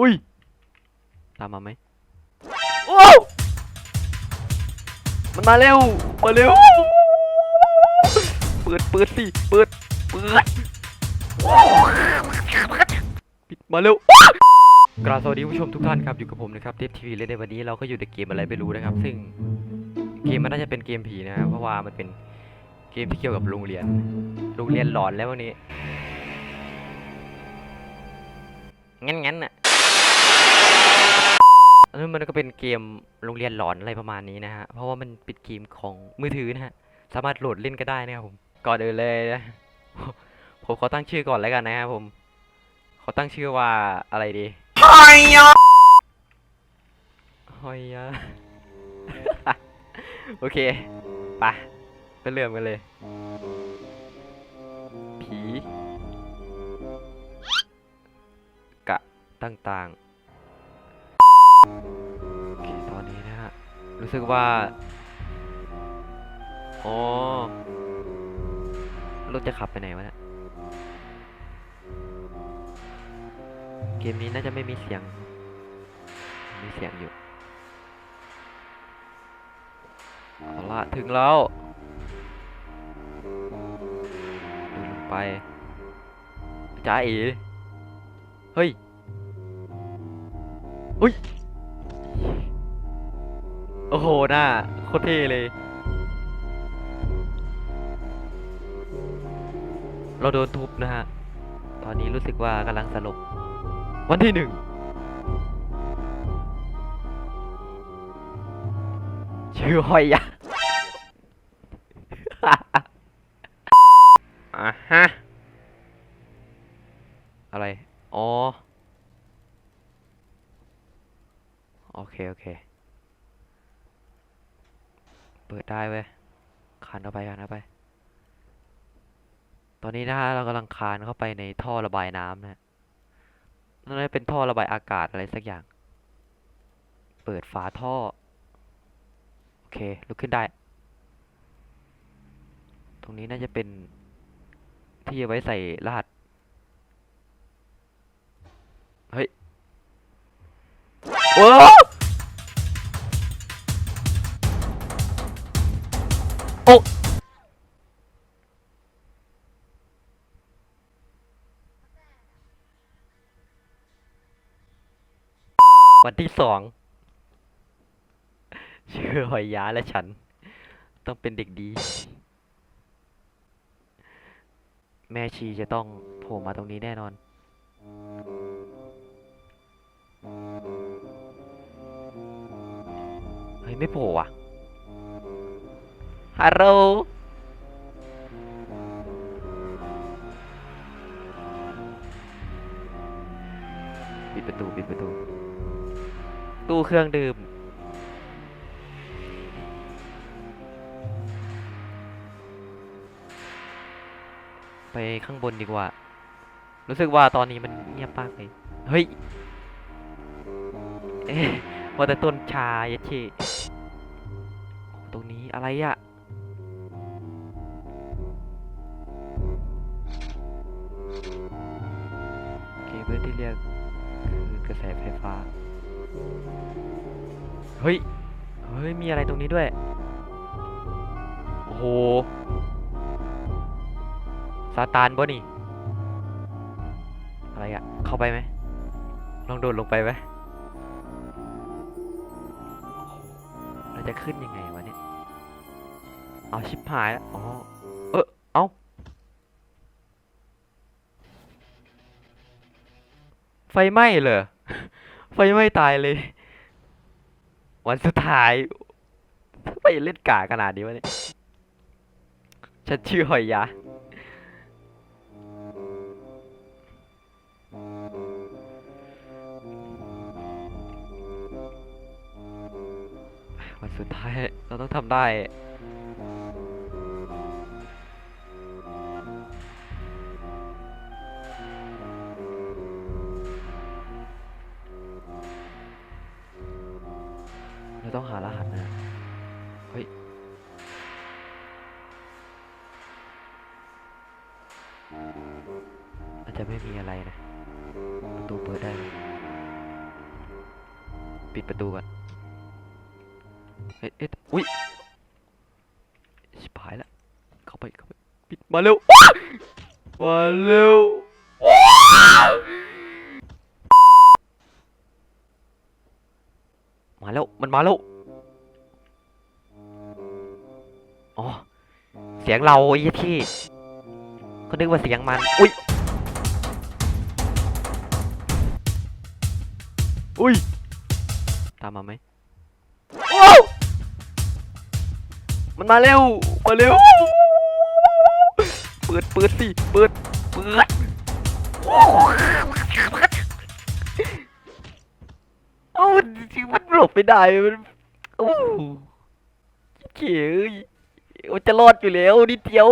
อุ้ย ตามมาไหมโอ้วมันมาเร็ว มาเร็ว เปิด เปิดสิ เปิด เปิดปิดมาเร็วกราบสวัสดีผู้ชมทุกท่านครับ อยู่กับผมนะครับเทปทีวีและในวันนี้เราก็อยู่ในเกมอะไรไม่รู้นะครับ ซึ่งเกมมันน่าจะเป็นเกมผีนะครับเพราะว่ามันเป็นเกมที่เกี่ยวกับโรงเรียน โรงเรียนหลอนแล้ววันนี้งั้นงั้นๆน่ะอั นนั้นมันก็เป็นเกมโรงเรียนหลอนอะไรประมาณนี้นะฮะ เพราะว่ามันปิดเกมของมือถือนะฮะ สามารถโหลดเล่นก็ได้นะครับผม ก่อนอื่นเลยนะผมขอตั้งชื่อก่อนแล้วกันนะครับผม ขอตั้งชื่อว่าอะไรดีฮอยยะฮอยยะโอเคไปไปเริ่มกันเลย ผี กะต่างๆโอเค ตอนนี้นะฮะ รู้สึกว่าอ๋อรถจะขับไปไหนวะเนี่ย เกมนี้น่าจะไม่มีเสียง มีเสียงอยู่เอาละถึงแล้วดินลงไปจ้าเอ๋เฮ้ยอุ้ย โอ้โหหน้าโคตรเท่เลย เราโดนทุบนะฮะ ตอนนี้รู้สึกว่ากำลังสลบ วันที่หนึ่ง ชื่อหอยยะอะฮะ อะไร อ๋อ โอเค โอเค เปิดได้เว้ยคานเข้าไปคานเข้าไป ตอนนี้นะฮะเรากำลังคานเข้าไปในท่อระบายน้ำนะนั่น่าจะเป็นท่อระบายอากาศอะไรสักอย่าง เปิดฝาท่อ โอเค ลุกขึ้นได้ ตรงนี้น่าจะเป็นที่ไว้ใส่รหัส เฮ้ยโอ้ อ้วันที่สอง ชื่อหอยยาและฉัน ต้องเป็นเด็กดี แม่ชีจะต้องโผล่มาตรงนี้แน่นอน เฮ้ย ไม่โผล่อะ ฮัลโหลปิดประตูปิดประตู ตู้เครื่องดื่ม ไปข้างบนดีกว่า รู้สึกว่าตอนนี้มันเงียบมากเลย เฮ้ยเอ๊ะว่าแต่ต้นชาเยดเชโอ้ตรงนี้อะไรอะ รียกคือกระแสไฟฟ้า เฮ้ย เฮ้ย มีอะไรตรงนี้ด้วย โอ้โหซาตานบ่นี่ อะไรอะเข้าไปไหม ลองโดดลงไปไหมเราจะขึ้นยังไงวะเนี่ย เอาชิบหายแล้วอ๋อเออ ไฟไหม้เหรอ ไฟไหม้ตายเลย วันสุดท้ายไปเล่นกาขนาดนี้วะเนี่ย ฉันชื่อหอยยาวันสุดท้ายเราต้องทำได้ เราต้องหารหัสนะเฮ้ยอาจจะไม่มีอะไรนะ ประตูเปิดได้ปิดประตูก่อนเอ๊ะเอ๊ะอุ้ยชิบหายแล้วเข้าไปเข้าไปปิดมาเร็วมาเร็วว้าว มาแล้ว มันมาแล้ว อ๋อ เสียงเราไอ้ที่ก็นึกว่าเสียงมัน อุ้ย อุ้ย ตามมาไหมว้าวมันมาเร็ว มาเร็ว เปิด เปิดสิ เปิด เปิดเอ้ามันมัน หลบไม่ได้มันโอ้เก๋ยมันจะรอดอยู่แล้วนิดเดียว